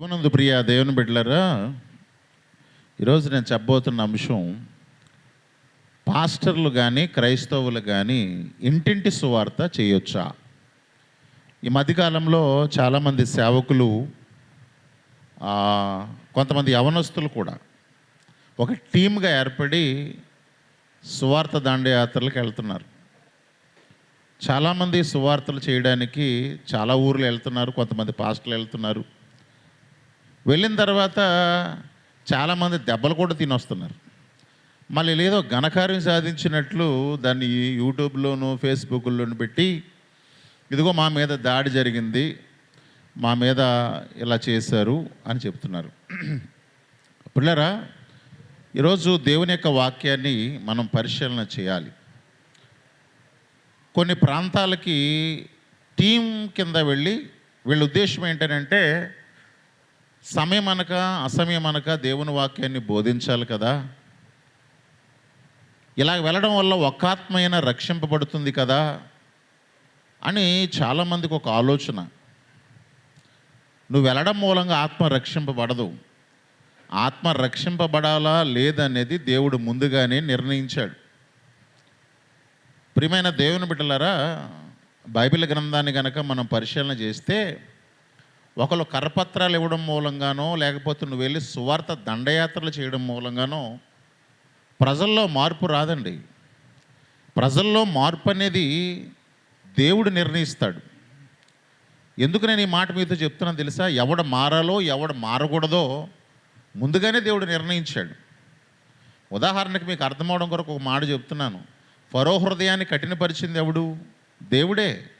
శివనందు ప్రియ దేవుని బిడ్డలరా ఈరోజు నేను చెప్పబోతున్న అంశం పాస్టర్లు కానీ క్రైస్తవులు కానీ ఇంటింటి సువార్త చేయొచ్చా? ఈ మధ్యకాలంలో చాలామంది సేవకులు కొంతమంది యవనస్తులు కూడా ఒక టీమ్గా ఏర్పడి సువార్త దండయాత్రలకు వెళ్తున్నారు. చాలామంది సువార్తలు చేయడానికి చాలా ఊర్లు వెళ్తున్నారు కొంతమంది పాస్టర్లు వెళ్తున్నారు. వెళ్ళిన తర్వాత చాలామంది దెబ్బలు కూడా తినొస్తున్నారు. మళ్ళీ లేదో ఘనకార్యం సాధించినట్లు దాన్ని యూట్యూబ్లోను ఫేస్బుక్లోను పెట్టి ఇదిగో మా మీద దాడి జరిగింది మా మీద ఇలా చేశారు అని చెప్తున్నారు. పిల్లరా ఈరోజు దేవుని యొక్క వాక్యాన్ని మనం పరిశీలన చేయాలి. కొన్ని ప్రాంతాలకి టీం కింద వెళ్ళి వీళ్ళ ఉద్దేశం ఏంటంటే సమయం అనక అసమయం అనక దేవుని వాక్యాన్ని బోధించాలి కదా. ఇలా వెళ్ళడం వల్ల ఒక్క రక్షింపబడుతుంది కదా అని చాలామందికి ఒక ఆలోచన. నువ్వు వెళ్ళడం మూలంగా ఆత్మ రక్షింపబడదు. ఆత్మ రక్షింపబడాలా లేదనేది దేవుడు ముందుగానే నిర్ణయించాడు. ప్రియమైన దేవుని బిడ్డలారా బైబిల్ గ్రంథాన్ని కనుక మనం పరిశీలన చేస్తే ఒకరు కరపత్రాలు ఇవ్వడం మూలంగానో లేకపోతే నువ్వు వెళ్ళి సువార్త దండయాత్రలు చేయడం మూలంగానో ప్రజల్లో మార్పు రాదండి. ప్రజల్లో మార్పు అనేది దేవుడు నిర్ణయిస్తాడు. ఎందుకు నేను ఈ మాట మీతో చెప్తున్నాను తెలుసా? ఎవడ మారాలో ఎవడ మారకూడదో ముందుగానే దేవుడు నిర్ణయించాడు. ఉదాహరణకు మీకు అర్థమవడం కొరకు ఒక మాట చెప్తున్నాను. ఫరో హృదయాన్ని కఠినపరిచింది ఎవడు? దేవుడే.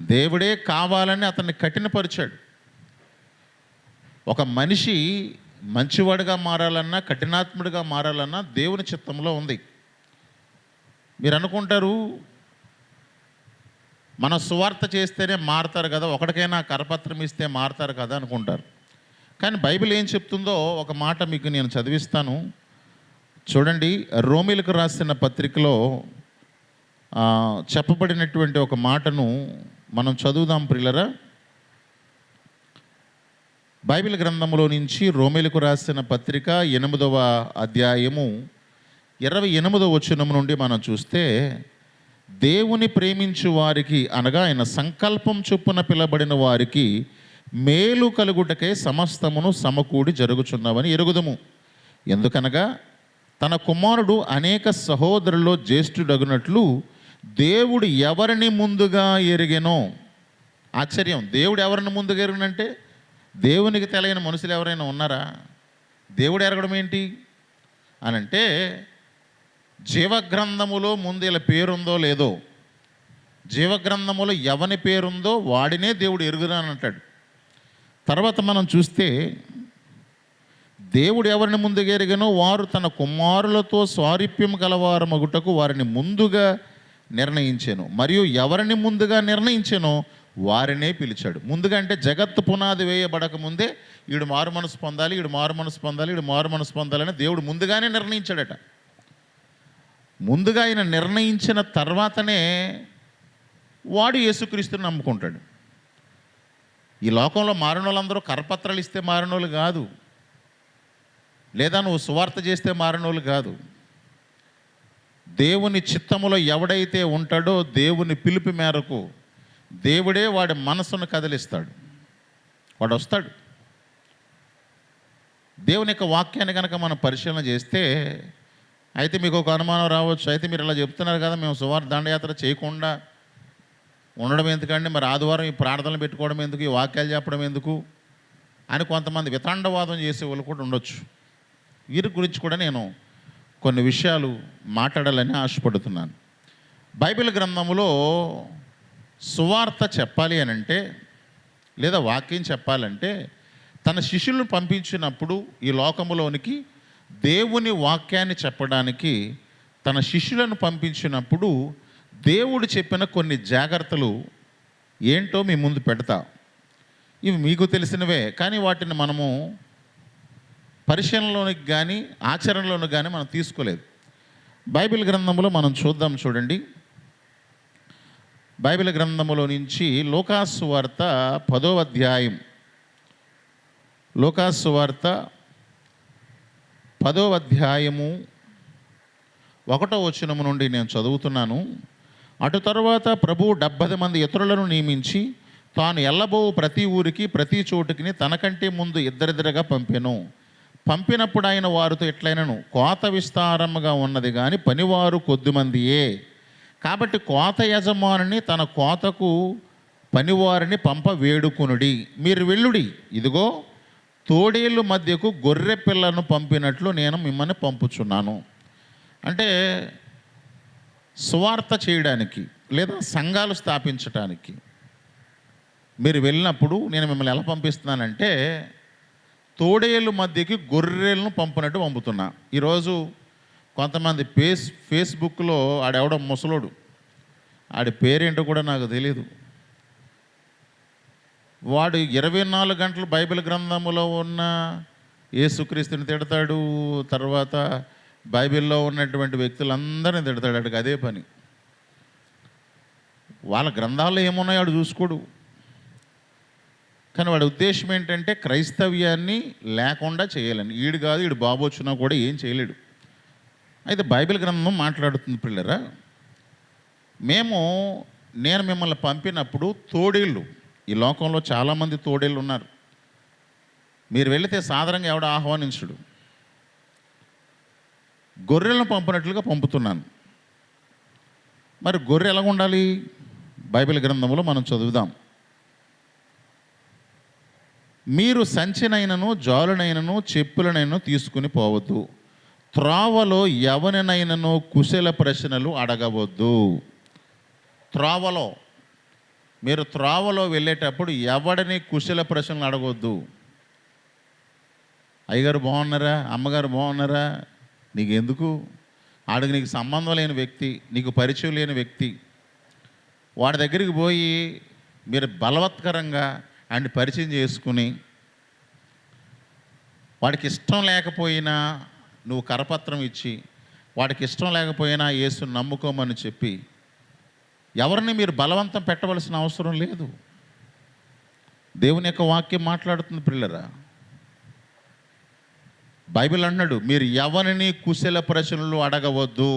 దేవుడే కావాలని అతన్ని కఠినపరిచాడు. ఒక మనిషి మంచివాడిగా మారాలన్నా కఠినాత్ముడిగా మారాలన్నా దేవుని చిత్తంలో ఉంది. మీరు అనుకుంటారు మన సువార్త చేస్తేనే మారతారు కదా ఒకటికైనా కరపత్రం ఇస్తే మారతారు కదా అనుకుంటారు. కానీ బైబిల్ ఏం చెప్తుందో ఒక మాట మీకు నేను చదివిస్తాను. చూడండి రోమిలకు రాసిన పత్రికలో చెప్పబడినటువంటి ఒక మాటను మనం చదువుదాం ప్రిల్లరా బైబిల్ గ్రంథంలో నుంచి రోమిలకు రాసిన పత్రిక ఎనిమిదవ అధ్యాయము ఇరవై ఎనిమిదవ వచనం నుండి మనం చూస్తే దేవుని ప్రేమించు వారికి అనగా ఆయన సంకల్పం చొప్పున పిలబడిన వారికి మేలు కలుగుటకే సమస్తమును సమకూడి జరుగుచున్నవని ఎరుగుదము. ఎందుకనగా తన కుమారుడు అనేక సహోదరుల్లో జ్యేష్ఠుడగునట్లు దేవుడు ఎవరిని ముందుగా ఎరిగెనో? ఆశ్చర్యం. దేవుడు ఎవరిని ముందుగా ఎరిగినంటే దేవునికి తెలియని మనుషులు ఎవరైనా ఉన్నారా? దేవుడు ఎరగడం ఏంటి? అని అంటే జీవగ్రంథములో ముందు ఇలా పేరుందో లేదో జీవగ్రంథములో ఎవని పేరుందో వాడినే దేవుడు ఎరుగురా అని అంటాడు. తర్వాత మనం చూస్తే దేవుడు ఎవరిని ముందుగా ఎరిగినో వారు తన కుమారులతో స్వారీప్యం గలవారు మగుటకు వారిని ముందుగా నిర్ణయించాను. మరియు ఎవరిని ముందుగా నిర్ణయించానో వారినే పిలిచాడు. ముందుగా అంటే జగత్తు పునాది వేయబడక ముందే ఈడు మారు మనసు పొందాలి ఈడు మారు మనసు పొందాలి ఈడు మారు మనసు పొందాలని దేవుడు ముందుగానే నిర్ణయించాడట. ముందుగా ఆయన నిర్ణయించిన తర్వాతనే వాడు యేసుక్రీస్తుని నమ్ముకుంటాడు. ఈ లోకంలో మారిన వాళ్ళందరూ కరపత్రాలు ఇస్తే మారిన వాళ్ళు కాదు. లేదా నువ్వు సువార్త చేస్తే మారిన వాళ్ళు కాదు. దేవుని చిత్తములో ఎవడైతే ఉంటాడో దేవుని పిలుపు మేరకు దేవుడే వాడి మనసును కదిలిస్తాడు. వాడు వస్తాడు దేవుని యొక్క వాక్యాన్ని కనుక మనం పరిశీలన చేస్తే అయితే మీకు ఒక అనుమానం రావచ్చు. అయితే మీరు ఇలా చెప్తున్నారు కదా మేము సువార్ దండయాత్ర చేయకుండా ఉండడం ఎందుకండి? మరి ఆదివారం ఈ ప్రార్థనలు పెట్టుకోవడం ఎందుకు? ఈ వాక్యాలు చెప్పడం ఎందుకు? అని కొంతమంది వితండవాదం చేసే వాళ్ళు కూడా ఉండొచ్చు. వీరి గురించి కూడా నేను కొన్ని విషయాలు మాట్లాడాలని ఆశపడుతున్నాను. బైబిల్ గ్రంథంలో సువార్త చెప్పాలి అని అంటే లేదా వాక్యం చెప్పాలంటే తన శిష్యులను పంపించినప్పుడు ఈ లోకములోనికి దేవుని వాక్యాన్ని చెప్పడానికి తన శిష్యులను పంపించినప్పుడు దేవుడు చెప్పిన కొన్ని జాగ్రత్తలు ఏంటో మీ ముందు పెడతా. ఇవి మీకు తెలిసినవే కానీ వాటిని మనము పరిశీలనలోనికి కానీ ఆచరణలోనికి కానీ మనం తీసుకోలేదు. బైబిల్ గ్రంథంలో మనం చూద్దాం చూడండి. బైబిల్ గ్రంథములో నుంచి లోకాసు వార్త పదో అధ్యాయం. లోకాసు వార్త పదో అధ్యాయము ఒకటో వచనము నుండి నేను చదువుతున్నాను. అటు తర్వాత ప్రభువు డెబ్బది మంది ఇతరులను నియమించి తాను ఎల్లబో ప్రతి ఊరికి ప్రతి చోటుకి తనకంటే ముందు ఇద్దరిద్దరుగా పంపెను. పంపినప్పుడు ఆయన వారితో ఎట్లయినను? కోత విస్తారముగా ఉన్నది కానీ పనివారు కొద్దిమందియే. కాబట్టి కోత యజమానిని తన కోతకు పనివారిని పంప వేడుకునుడి. మీరు వెళ్ళుడి. ఇదిగో తోడేళ్ళు మధ్యకు గొర్రె పిల్లను పంపినట్లు నేను మిమ్మల్ని పంపుచున్నాను. అంటే సువార్త చేయడానికి లేదా సంఘాలు స్థాపించడానికి మీరు వెళ్ళినప్పుడు నేను మిమ్మల్ని ఎలా పంపిస్తున్నానంటే తోడేళ్ళ మధ్యకి గొర్రెలను పంపినట్టు పంపుతున్నా. ఈరోజు కొంతమంది ఫేస్ ఫేస్బుక్లో ఆడెవడో ముసలోడు. ఆడి పేరేంటో కూడా నాకు తెలియదు వాడు ఇరవై నాలుగు గంటలు బైబిల్ గ్రంథములో ఉన్న యేసుక్రీస్తుని తిడతాడు. తర్వాత బైబిల్లో ఉన్నటువంటి వ్యక్తులందరినీ తిడతాడు. అడిగి అదే పని. వాళ్ళ గ్రంథాల్లో ఏమున్నాయో వాడు చూసుకోడు. కానీ వాడి ఉద్దేశం ఏంటంటే క్రైస్తవ్యాన్ని లేకుండా చేయాలని. ఈడు కాదు ఈడు బాబు వచ్చినా కూడా ఏం చేయలేడు. అయితే బైబిల్ గ్రంథం మాట్లాడుతుంది పిల్లరా. మేము నేను మిమ్మల్ని పంపినప్పుడు తోడేళ్ళు. ఈ లోకంలో చాలామంది తోడేళ్ళు ఉన్నారు. మీరు వెళితే సాధారణంగా ఎవడ ఆహ్వానించుడు. గొర్రెలను పంపినట్లుగా పంపుతున్నాను. మరి గొర్రె ఎలా ఉండాలి? బైబిల్ గ్రంథంలో మనం చదువుదాం. మీరు సంచినైనను జాలునైనను చెప్పులనైనను తీసుకుని పోవద్దు. త్రోవలో ఎవరినైనాను కుశల ప్రశ్నలు అడగవద్దు. త్రోవలో. మీరు త్రోవలో వెళ్ళేటప్పుడు ఎవడిని కుశల ప్రశ్నలు అడగవద్దు. అయ్యగారు బాగున్నారా? అమ్మగారు బాగున్నారా? నీకు ఎందుకు ఆడికి నీకు సంబంధం లేని వ్యక్తి నీకు పరిచయం లేని వ్యక్తి. వాడి దగ్గరికి పోయి మీరు బలవత్కరంగా అండ్ పరిచయం చేసుకుని వాడికి ఇష్టం లేకపోయినా నువ్వు కరపత్రం ఇచ్చి వాడికి ఇష్టం లేకపోయినా యేసు నమ్ముకోమని చెప్పి ఎవరిని మీరు బలవంతం పెట్టవలసిన అవసరం లేదు. దేవుని యొక్క వాక్యం మాట్లాడుతుంది పిల్లరా. బైబిల్ అన్నాడు మీరు ఎవరిని కుశల ప్రశ్నలు అడగవద్దు.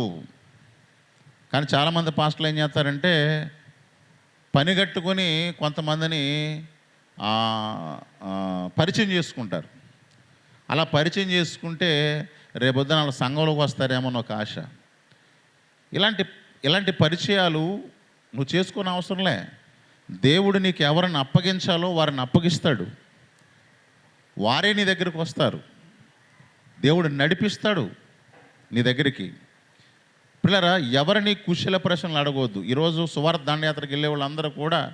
కానీ చాలామంది పాస్టర్లు ఏం చేస్తారంటే పని కట్టుకొని కొంతమందిని పరిచయం చేసుకుంటారు. అలా పరిచయం చేసుకుంటే రేపొద్దున వాళ్ళ సంఘంలోకి వస్తారేమో అని ఒక ఆశ. ఇలాంటి ఇలాంటి పరిచయాలు నువ్వు చేసుకునే అవసరంలే. దేవుడు నీకు ఎవరిని అప్పగించాలో వారిని అప్పగిస్తాడు. వారే నీ దగ్గరికి వస్తారు. దేవుడు నడిపిస్తాడు నీ దగ్గరికి. పిల్లరా ఎవరిని కుశల ప్రశ్నలు అడగవద్దు ఈరోజు సువార్త దండయాత్రకు వెళ్ళే వాళ్ళందరూ కూడా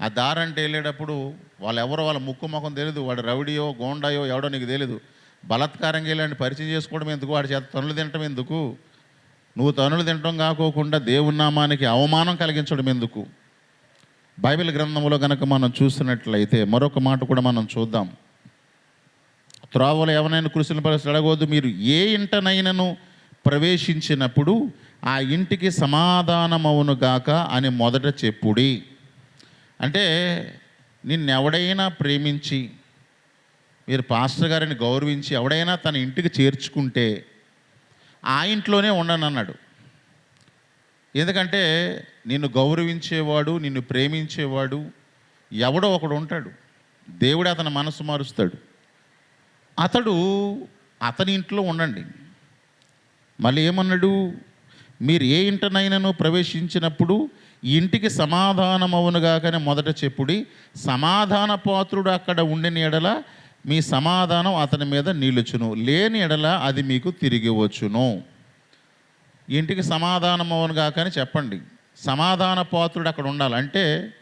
ఆ దారంటే వెళ్ళేటప్పుడు వాళ్ళు ఎవరో వాళ్ళ ముక్కు ముఖం తెలియదు వాడు రౌడియో గోండాయో ఎవడో నీకు తెలియదు బలత్కారంగా ఇలాంటి పరిచయం చేసుకోవడం ఎందుకు? వాడి చేత తనులు తినటం ఎందుకు? నువ్వు తనులు తినటం కాకోకుండా దేవునామానికి అవమానం కలిగించడం ఎందుకు? బైబిల్ గ్రంథంలో కనుక మనం చూస్తున్నట్లయితే మరొక మాట కూడా మనం చూద్దాం. త్రోవలు ఎవరైనా కృషిని పరిస్థితి అడగవద్దు. మీరు ఏ ఇంటనైనను ప్రవేశించినప్పుడు ఆ ఇంటికి సమాధానమవును గాక అని మొదట చెప్పుడి. అంటే నిన్నెవడైనా ప్రేమించి మీరు పాస్టర్ గారిని గౌరవించి ఎవడైనా తన ఇంటికి చేర్చుకుంటే ఆ ఇంట్లోనే ఉండను అన్నాడు ఎందుకంటే నిన్ను గౌరవించేవాడు నిన్ను ప్రేమించేవాడు ఎవడో ఒకడు ఉంటాడు. దేవుడు అతని మనసు మారుస్తాడు. అతడు అతని ఇంట్లో ఉండండి. మళ్ళీ ఏమన్నాడు? మీరు ఏ ఇంటనైనాను ప్రవేశించినప్పుడు ఇంటికి సమాధానమవునుగాకనే మొదట చెప్పుడి సమాధాన పాత్రుడు అక్కడ ఉండిన ఎడల మీ సమాధానం అతని మీద నిలుచును. లేని ఎడల అది మీకు తిరిగి వచ్చును. ఇంటికి సమాధానం అవునుగాకని చెప్పండి. సమాధాన పాత్రుడు అక్కడ ఉండాలంటే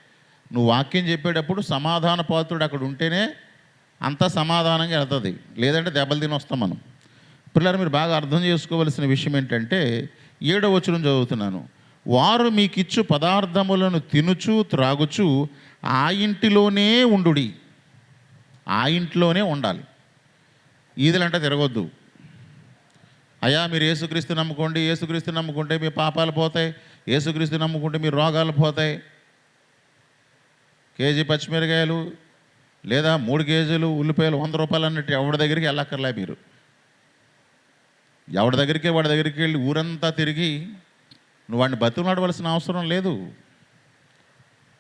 నువ్వు వాక్యం చెప్పేటప్పుడు సమాధాన పాత్రుడు అక్కడ ఉంటేనే అంత సమాధానంగా వెళ్తుంది. లేదంటే దెబ్బలు తిని వస్తాం మనం. పిల్లలు మీరు బాగా అర్థం చేసుకోవలసిన విషయం ఏంటంటే ఏడవ వచనం చదువుతున్నాను. వారు మీకిచ్చు పదార్థములను తినుచు త్రాగుచు ఆ ఇంటిలోనే ఉండుడి. ఆ ఇంట్లోనే ఉండాలి. ఈదులంటే తిరగొద్దు. అయ్యా మీరు ఏసుక్రీస్తు నమ్ముకోండి ఏసుక్రీస్తు నమ్ముకుంటే మీ పాపాలు పోతాయి ఏసుక్రీస్తు నమ్ముకుంటే మీ రోగాలు పోతాయి. కేజీ పచ్చిమిరకాయలు లేదా మూడు కేజీలు ఉల్లిపాయలు వంద రూపాయలు అన్నట్టు ఎవరి దగ్గరికి వెళ్ళక్కర్లే మీరు. ఎవరి దగ్గరికి వాడి దగ్గరికి వెళ్ళి ఊరంతా తిరిగి నువ్వు వాడిని బతుకులాడవలసిన అవసరం లేదు.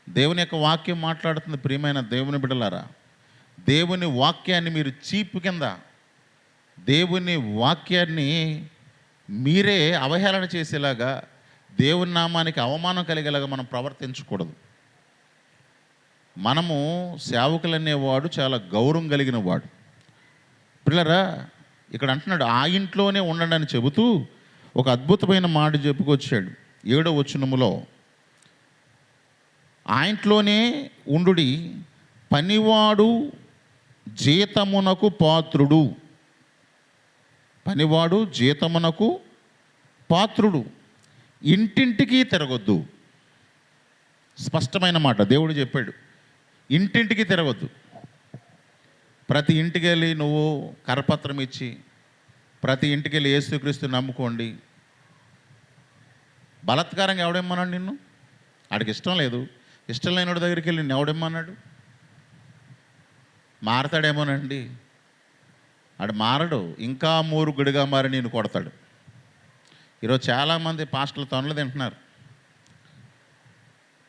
దేవుని యొక్క వాక్యం మాట్లాడుతుంది ప్రియమైన దేవుని బిడ్డలారా. దేవుని వాక్యాన్ని మీరు చీపు కింద దేవుని వాక్యాన్ని మీరే అవహేళన చేసేలాగా దేవుని నామానికి అవమానం కలిగేలాగా మనం ప్రవర్తించకూడదు. మనము సేవకులనేవాడు చాలా గౌరవం కలిగిన వాడు. పిల్లరా ఇక్కడ అంటున్నాడు ఆ ఇంట్లోనే ఉండండి అని చెబుతూ ఒక అద్భుతమైన మాట చెప్పుకొచ్చాడు ఏడో వచనములో. ఆ ఇంట్లోనే ఉండుడి పనివాడు జీతమునకు పాత్రుడు. పనివాడు జీతమునకు పాత్రుడు. ఇంటింటికి తిరగొద్దు. స్పష్టమైన మాట దేవుడు చెప్పాడు. ఇంటింటికి తిరగొద్దు. ప్రతి ఇంటికి వెళ్ళి నువ్వు కరపత్రం ఇచ్చి ప్రతి ఇంటికి వెళ్ళి యేసుక్రీస్తు నమ్ముకోండి. బలత్కారంగా ఎవడేమన్నాడు నిన్ను? ఆడికి ఇష్టం లేదు. ఇష్టం లేనివాడి దగ్గరికి వెళ్ళి నిన్ను ఎవడేమన్నాడు మారతాడేమోనండి? ఆడు మారడు. ఇంకా మూరుగుడిగా మారి నేను కొడతాడు. ఈరోజు చాలామంది పాస్టర్లు తనులు తింటున్నారు.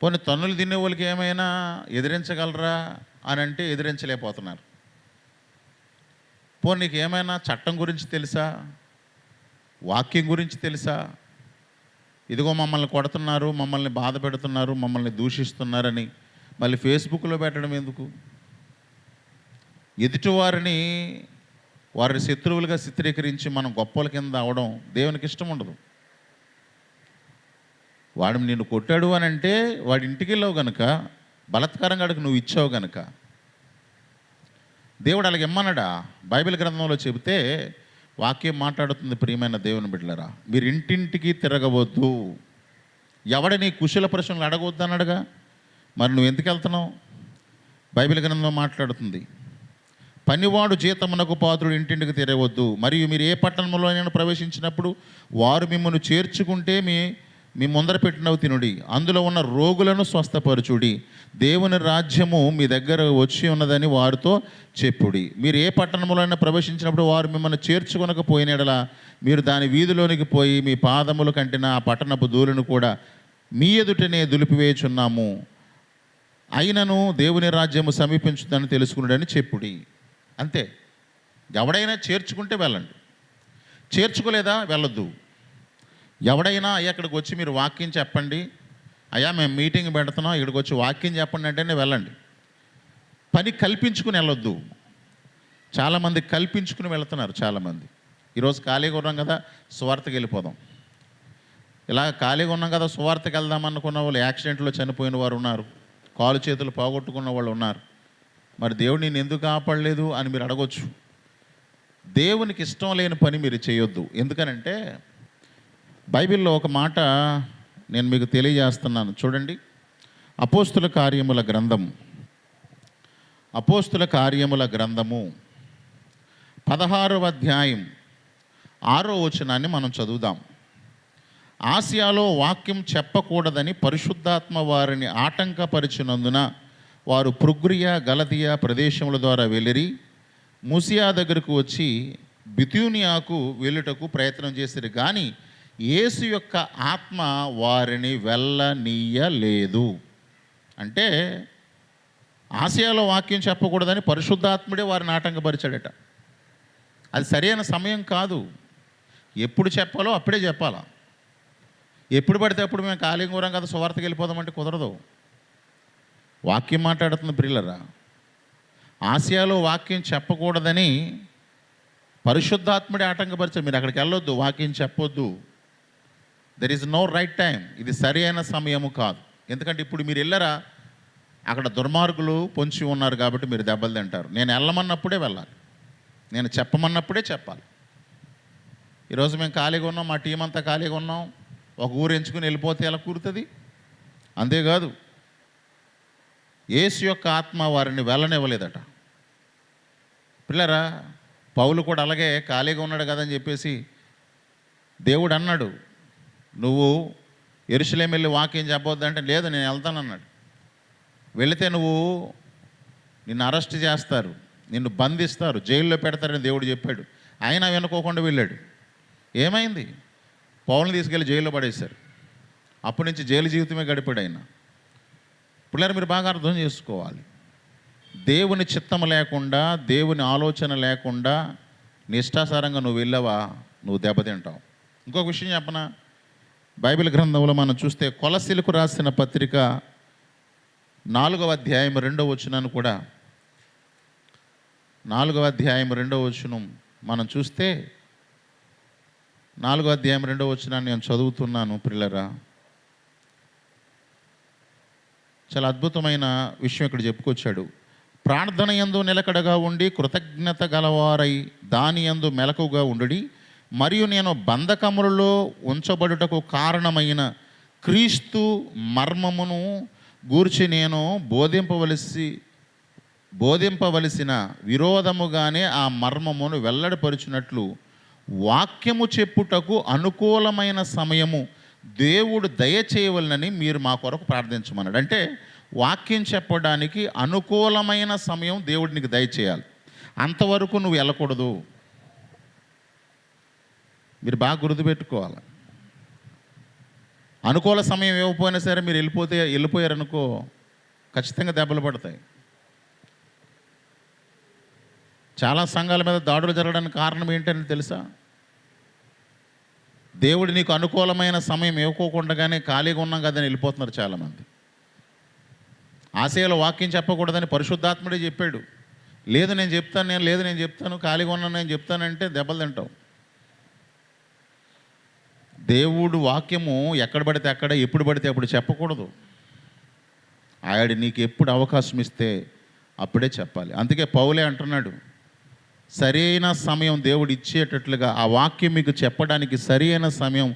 పోనీ తన్నులు తినే వాళ్ళకి ఏమైనా ఎదిరించగలరా అని అంటే ఎదిరించలేకపోతున్నారు. పోనీ నీకు ఏమైనా చట్టం గురించి తెలుసా? వాక్యం గురించి తెలుసా? ఇదిగో మమ్మల్ని కొడుతున్నారు మమ్మల్ని బాధ పెడుతున్నారు మమ్మల్ని దూషిస్తున్నారని మళ్ళీ ఫేస్బుక్లో పెట్టడం ఎందుకు? ఎదుటివారిని వారి శత్రువులుగా చిత్రీకరించి మనం గొప్పల కింద అవడం దేవునికి ఇష్టం ఉండదు. వాడు నిన్ను కొట్టాడు అని అంటే వాడి ఇంటికి వెళ్ళావు గనుక బలత్కారంగా అడుగు నువ్వు ఇచ్చావు గనుక. దేవుడు అలాగ ఇమ్మన్నాడా? బైబిల్ గ్రంథంలో చెబితే వాక్యం మాట్లాడుతుంది ప్రియమైన దేవుని బిడ్డలరా మీరు ఇంటింటికి తిరగవద్దు. ఎవడని కుశల ప్రశ్నలు అడగవద్దు అన్నాడుగా? మరి నువ్వు ఎందుకు వెళ్తున్నావు? బైబిల్ గ్రంథం మాట్లాడుతుంది. పనివాడు జీతమునకు పాత్రుడు ఇంటింటికి తిరగవద్దు మరియు మీరు ఏ పట్టణంలోనైనా ప్రవేశించినప్పుడు వారు మిమ్మల్ని చేర్చుకుంటే మీ మీ ముందర పెట్టినవి తినుడి. అందులో ఉన్న రోగులను స్వస్థపరచుడి. దేవుని రాజ్యము మీ దగ్గర వచ్చి ఉన్నదని వారితో చెప్పుడి. మీరు ఏ పట్టణంలోనైనా ప్రవేశించినప్పుడు వారు మిమ్మల్ని చేర్చుకొనకపోయినడలా మీరు దాని వీధిలోనికి పోయి మీ పాదములు కంటిన ఆ పట్టణపు దూలను కూడా మీ ఎదుటనే దులిపివేచున్నాము అయినను దేవుని రాజ్యము సమీపించుదని తెలుసుకున్నాడని చెప్పుడి. అంతే. ఎవడైనా చేర్చుకుంటే వెళ్ళండి. చేర్చుకోలేదా వెళ్ళొద్దు. ఎవడైనా అయ్యా ఇక్కడికి వచ్చి మీరు వాక్యం చెప్పండి. అయ్యా మేము మీటింగ్ పెడుతున్నాం ఇక్కడికి వచ్చి వాక్యం చెప్పండి అంటేనే వెళ్ళండి. పని కల్పించుకుని వెళ్ళొద్దు. చాలామంది కల్పించుకుని వెళ్తున్నారు చాలామంది. ఈరోజు ఖాళీగా ఉన్నాం కదా సువార్తకి వెళ్ళిపోదాం. ఇలా ఖాళీగా ఉన్నాం కదా సువార్తకి వెళ్దాం అనుకున్న వాళ్ళు యాక్సిడెంట్లో చనిపోయిన వారు ఉన్నారు. కాలు చేతులు పోగొట్టుకున్న వాళ్ళు ఉన్నారు. మరి దేవుడు నేను ఎందుకు కాపాడలేదు అని మీరు అడగొచ్చు. దేవునికి ఇష్టం లేని పని మీరు చేయొద్దు. ఎందుకనంటే బైబిల్లో ఒక మాట నేను మీకు తెలియజేస్తున్నాను. చూడండి. అపోస్తుల కార్యముల గ్రంథం. అపోస్తుల కార్యముల గ్రంథము. పదహారవ అధ్యాయం. ఆరో వచనాన్ని మనం చదువుదాం. ఆసియాలో వాక్యం చెప్పకూడదని పరిశుద్ధాత్మ వారిని ఆటంకపరిచినందున వారు ప్రుగ్రియా గలదియా ప్రదేశముల ద్వారా వెళ్ళిరి. ముసియా దగ్గరకు వచ్చి బితూనియాకు వెళ్ళుటకు ప్రయత్నం చేసిరు. కానీ యేసు యొక్క ఆత్మ వారిని వెళ్ళనీయలేదు. అంటే ఆసియాలో వాక్యం చెప్పకూడదని పరిశుద్ధాత్ముడే వారిని ఆటంకపరిచాడట. అది సరైన సమయం కాదు. ఎప్పుడు చెప్పాలో అప్పుడే చెప్పాలా? ఎప్పుడు పడితే అప్పుడు మేము కాళీంగూరం కదా సువార్తకి వెళ్ళిపోదామంటే కుదరదు. వాక్యం మాట్లాడుతున్న ప్రియులరా. ఆసియాలో వాక్యం చెప్పకూడదని పరిశుద్ధాత్ముడే ఆటంకపరిచారు మీరు అక్కడికి వెళ్ళొద్దు వాక్యం చెప్పొద్దు. There is no right time ఇది సరి అయిన సమయము కాదు. ఎందుకంటే ఇప్పుడు మీరు వెళ్ళరా అక్కడ దుర్మార్గులు పొంచి ఉన్నారు కాబట్టి మీరు దెబ్బలు తింటారు. నేను వెళ్ళమన్నప్పుడే వెళ్ళాలి. నేను చెప్పమన్నప్పుడే చెప్పాలి. ఈరోజు మేము ఖాళీగా ఉన్నాం మా టీం అంతా ఖాళీగా ఉన్నాం. ఒక ఊరు ఎంచుకుని వెళ్ళిపోతే ఎలా కూరుతుంది అంతేకాదు యేసు యొక్క ఆత్మ వారిని వెళ్ళనివ్వలేదట. పిల్లరా పౌలు కూడా అలాగే ఖాళీగా ఉన్నాడు కదని చెప్పేసి దేవుడు అన్నాడు నువ్వు ఎరుసలేం వెళ్ళి వాక్యం చెప్పొద్దంటే లేదు నేను వెళ్తానన్నాడు వెళితే నువ్వు నిన్ను అరెస్ట్ చేస్తారు నిన్ను బంధిస్తారు జైల్లో పెడతారని దేవుడు చెప్పాడు. అయినా వినుకోకుండా వెళ్ళాడు. ఏమైంది? పౌల్ని తీసుకెళ్ళి జైల్లో పడేశారు. అప్పటి నుంచి జైలు జీవితమే గడిపాడు ఆయన. పిల్లలు మీరు బాగా అర్థం చేసుకోవాలి. దేవుని చిత్తం లేకుండా దేవుని ఆలోచన లేకుండా నిష్ఠాసారంగా నువ్వు వెళ్ళావా? నువ్వు దెబ్బతింటావు. ఇంకొక విషయం చెప్పనా? బైబిల్ గ్రంథంలో మనం చూస్తే కొలసిలకు రాసిన పత్రిక నాలుగవ అధ్యాయం రెండవ వచనాన్ని కూడా నాలుగవ అధ్యాయం రెండవ వచనం మనం చూస్తే నాలుగో అధ్యాయం రెండవ వచనాన్ని నేను చదువుతున్నాను పిల్లరా చాలా అద్భుతమైన విషయం ఇక్కడ చెప్పుకొచ్చాడు. ప్రార్థన యందు నిలకడగా ఉండి కృతజ్ఞత గలవారై దాని యందు మెలకుగా ఉండుడి. మరియు నేను బంధకములలో ఉంచబడుటకు కారణమైన క్రీస్తు మర్మమును గూర్చి నేను బోధింపవలసి బోధింపవలసిన విరోధముగానే ఆ మర్మమును వెల్లడిపరుచినట్లు వాక్యము చెప్పుటకు అనుకూలమైన సమయము దేవుడు దయచేయవలనని మీరు మా కొరకు ప్రార్థించమన్నాడు. అంటే వాక్యం చెప్పడానికి అనుకూలమైన సమయం దేవుడు నీకు దయచేయాలి అంతవరకు నువ్వు వెళ్ళకూడదు. మీరు బాగా గుర్తుపెట్టుకోవాలి. అనుకూల సమయం ఇవ్వకపోయినా సరే మీరు వెళ్ళిపోతే వెళ్ళిపోయారనుకో ఖచ్చితంగా దెబ్బలు పడతాయి. చాలా సంఘాల మీద దాడులు జరగడానికి కారణం ఏంటని తెలుసా? దేవుడు నీకు అనుకూలమైన సమయం ఇవ్వకోకుండానే ఖాళీగా ఉన్నాం కదని వెళ్ళిపోతున్నారు చాలామంది. ఆశయాల వాక్యం చెప్పకూడదని పరిశుద్ధాత్ముడే చెప్పాడు. లేదు నేను చెప్తాను నేను లేదు నేను చెప్తాను ఖాళీగా ఉన్నాను నేను చెప్తానంటే దెబ్బలు తింటావు దేవుడు వాక్యము ఎక్కడ పడితే అక్కడ ఎప్పుడు పడితే అప్పుడు చెప్పకూడదు. ఆయన నీకు ఎప్పుడు అవకాశం ఇస్తే అప్పుడే చెప్పాలి. అందుకే పౌలే అంటున్నాడు సరైన సమయం దేవుడు ఇచ్చేటట్లుగా ఆ వాక్యం మీకు చెప్పడానికి సరైన సమయం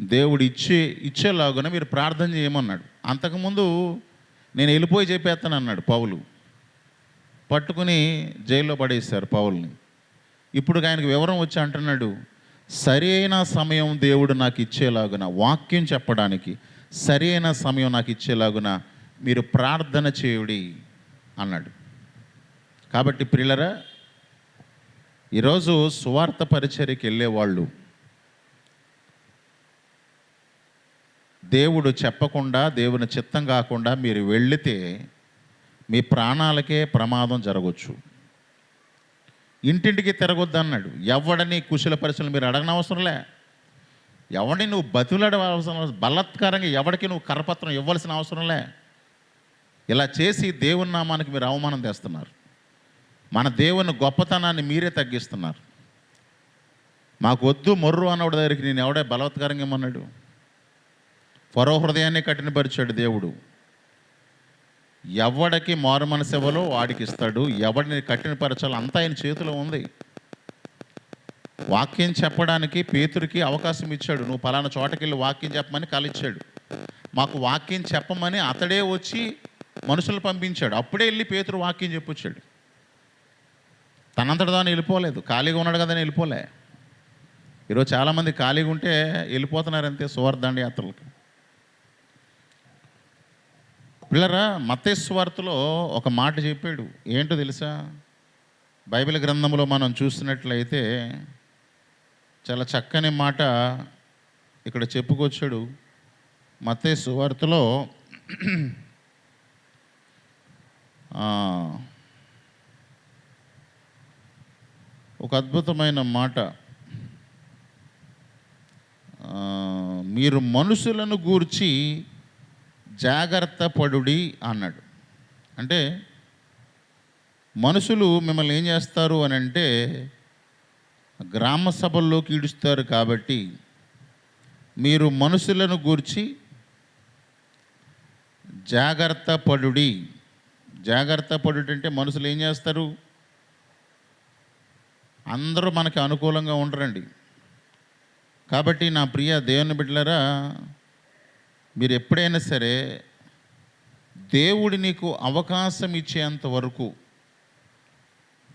దేవుడు ఇచ్చే ఇచ్చేలాగున మీరు ప్రార్థన చేయమన్నాడు. అంతకుముందు నేను వెళ్ళిపోయి చెప్పేస్తాను అన్నాడు పౌలు. పట్టుకుని జైల్లో పడేశారు పౌల్ని. ఇప్పుడు ఆయనకు వివరం వచ్చి అంటున్నాడు సరైన సమయం దేవుడు నాకు ఇచ్చేలాగున వాక్యం చెప్పడానికి సరైన సమయం నాకు ఇచ్చేలాగున మీరు ప్రార్థన చేయుడి అన్నాడు. కాబట్టి ప్రియులరా ఈరోజు సువార్త పరిచర్యకి వెళ్ళేవాళ్ళు. దేవుడు చెప్పకుండా దేవుని చిత్తం కాకుండా మీరు వెళితే మీ ప్రాణాలకే ప్రమాదం జరగవచ్చు ఇంటింటికి తిరగొద్దు అన్నాడు ఎవడని కుశల పరిస్థితులు మీరు అడగనవసరంలే. ఎవడిని నువ్వు బతులాడ అవసరం బలత్కారంగా ఎవడికి నువ్వు కరపత్రం ఇవ్వాల్సిన అవసరంలే. ఇలా చేసి దేవుని నామానికి మీరు అవమానం తెస్తున్నారు. మన దేవుని గొప్పతనాన్ని మీరే తగ్గిస్తున్నారు. మాకు వద్దు మొర్రు అన్నవాడి దగ్గరికి నేను ఎవడే బలవత్కారంగా ఏమన్నాడు? పరో హృదయాన్ని కఠినపరిచాడు దేవుడు. ఎవడికి మారు మనసు ఇవ్వాలో వాడికి ఇస్తాడు. ఎవడిని కఠినపరచాలో అంతా ఆయన చేతిలో ఉంది. వాక్యం చెప్పడానికి పేతురికి అవకాశం ఇచ్చాడు. నువ్వు పలానా చోటకెళ్ళి వాక్యం చెప్పమని కలిచ్చాడు. మాకు వాక్యం చెప్పమని అతడే వచ్చి మనుషులు పంపించాడు. అప్పుడే వెళ్ళి పేతురు వాక్యం చెప్పొచ్చాడు. తనంతట తాను వెళ్ళిపోలేదు. ఖాళీగా ఉన్నాడు కదా అని వెళ్ళిపోలే. ఈరోజు చాలామంది ఖాళీగా ఉంటే వెళ్ళిపోతున్నారు అంతే సువార్థండి యాత్రలకి. పిల్లరా మతేశ్వార్తలో ఒక మాట చెప్పాడు. ఏంటో తెలుసా? బైబిల్ గ్రంథంలో మనం చూసినట్లయితే చాలా చక్కని మాట ఇక్కడ చెప్పుకొచ్చాడు. మత్తయి సువార్తలో ఆ, ఒక అద్భుతమైన మాట. మీరు మనుషులను గూర్చి జాగ్రత్త పడుడి అన్నాడు. అంటే మనుషులు మిమ్మల్ని ఏం చేస్తారు అని అంటే గ్రామ సభల్లోకి ఈడుస్తారు కాబట్టి మీరు మనుషులను గూర్చి జాగ్రత్త పడుడి. జాగ్రత్త పడుడు అంటే మనుషులు ఏం చేస్తారు? అందరూ మనకి అనుకూలంగా ఉండరండి. కాబట్టి నా ప్రియ దేవుని బిడ్డలరా మీరు ఎప్పుడైనా సరే దేవుడి నీకు అవకాశం ఇచ్చేంత వరకు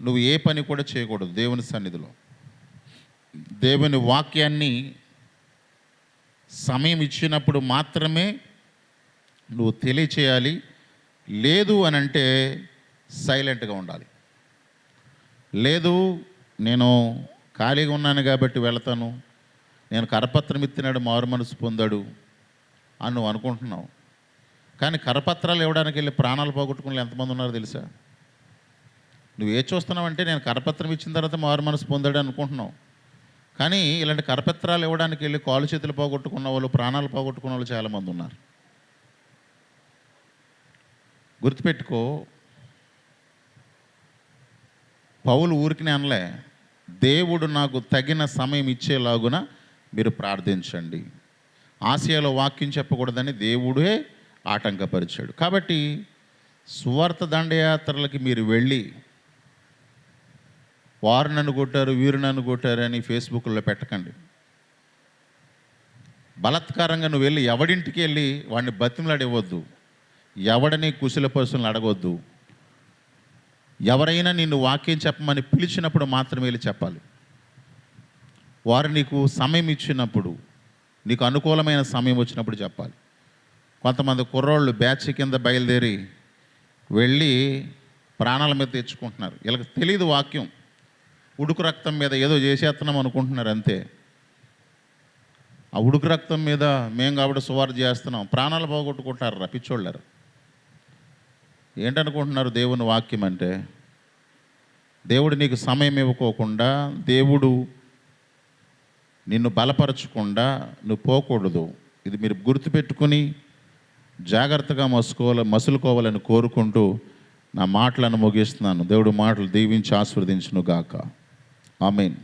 నువ్వు ఏ పని కూడా చేయకూడదు దేవుని సన్నిధిలో. దేవుని వాక్యాన్ని సమయం ఇచ్చినప్పుడు మాత్రమే నువ్వు తెలియచేయాలి. లేదు అని అంటే సైలెంట్గా ఉండాలి. లేదు నేను ఖాళీగా ఉన్నాను కాబట్టి వెళతాను. నేను కరపత్రం ఇచ్చినాడు మారు మనసు పొందాడు అని నువ్వు అనుకుంటున్నావు. కానీ కరపత్రాలు ఇవ్వడానికి వెళ్ళి ప్రాణాలు పోగొట్టుకుని ఎంతమంది ఉన్నారో తెలుసా? నువ్వు ఏ చూస్తున్నావంటే నేను కరపత్రం ఇచ్చిన తర్వాత మారు మనసు పొందాడు అనుకుంటున్నావు. కానీ ఇలాంటి కరపత్రాలు ఇవ్వడానికి వెళ్ళి కాలు చేతులు పోగొట్టుకున్న వాళ్ళు ప్రాణాలు పోగొట్టుకున్న వాళ్ళు చాలామంది ఉన్నారు. గుర్తుపెట్టుకో పౌలు ఊరికి అనలే. దేవుడు నాకు తగిన సమయం ఇచ్చేలాగున మీరు ప్రార్థించండి. ఆసియాలో వాక్యం చెప్పకూడదని దేవుడే ఆటంకపరిచాడు. కాబట్టి సువార్త దండయాత్రలకి మీరు వెళ్ళి వారు నన్ను కొట్టారు వీరు నన్ను కొట్టారు అని ఫేస్బుక్లో పెట్టకండి. బలత్కారంగా నువ్వు వెళ్ళి ఎవడింటికి వెళ్ళి వాడిని బతిమలాడివ్వద్దు ఎవడని కుశల పశువులను అడగొద్దు. ఎవరైనా నిన్ను వాక్యం చెప్పమని పిలిచినప్పుడు మాత్రమే వెళ్ళి చెప్పాలి. వారు నీకు సమయం ఇచ్చినప్పుడు నీకు అనుకూలమైన సమయం వచ్చినప్పుడు చెప్పాలి. కొంతమంది కుర్రోళ్ళు బ్యాచ్ కింద బయలుదేరి వెళ్ళి ప్రాణాల మీద తెచ్చుకుంటున్నారు. వీళ్ళకి తెలియదు వాక్యం. ఉడుకు రక్తం మీద ఏదో చేసేస్తున్నాం అనుకుంటున్నారు అంతే. ఆ ఉడుకు రక్తం మీద మేము కాబట్టి సువారు చేస్తున్నాం. ప్రాణాలు పోగొట్టుకుంటారు రా పిచ్చోళ్ళారు. ఏంటనుకుంటున్నారు దేవుని వాక్యం అంటే? దేవుడు నీకు సమయం ఇవ్వకోకుండా దేవుడు నిన్ను బలపరచకుండా నువ్వు పోకూడదు. ఇది మీరు గుర్తుపెట్టుకుని జాగ్రత్తగా మసుకోవాలి మసులుకోవాలని కోరుకుంటూ నా మాటలను ముగిస్తున్నాను. దేవుడు మాటలు దీవించి ఆస్వాదించును గాక ఆమెన్.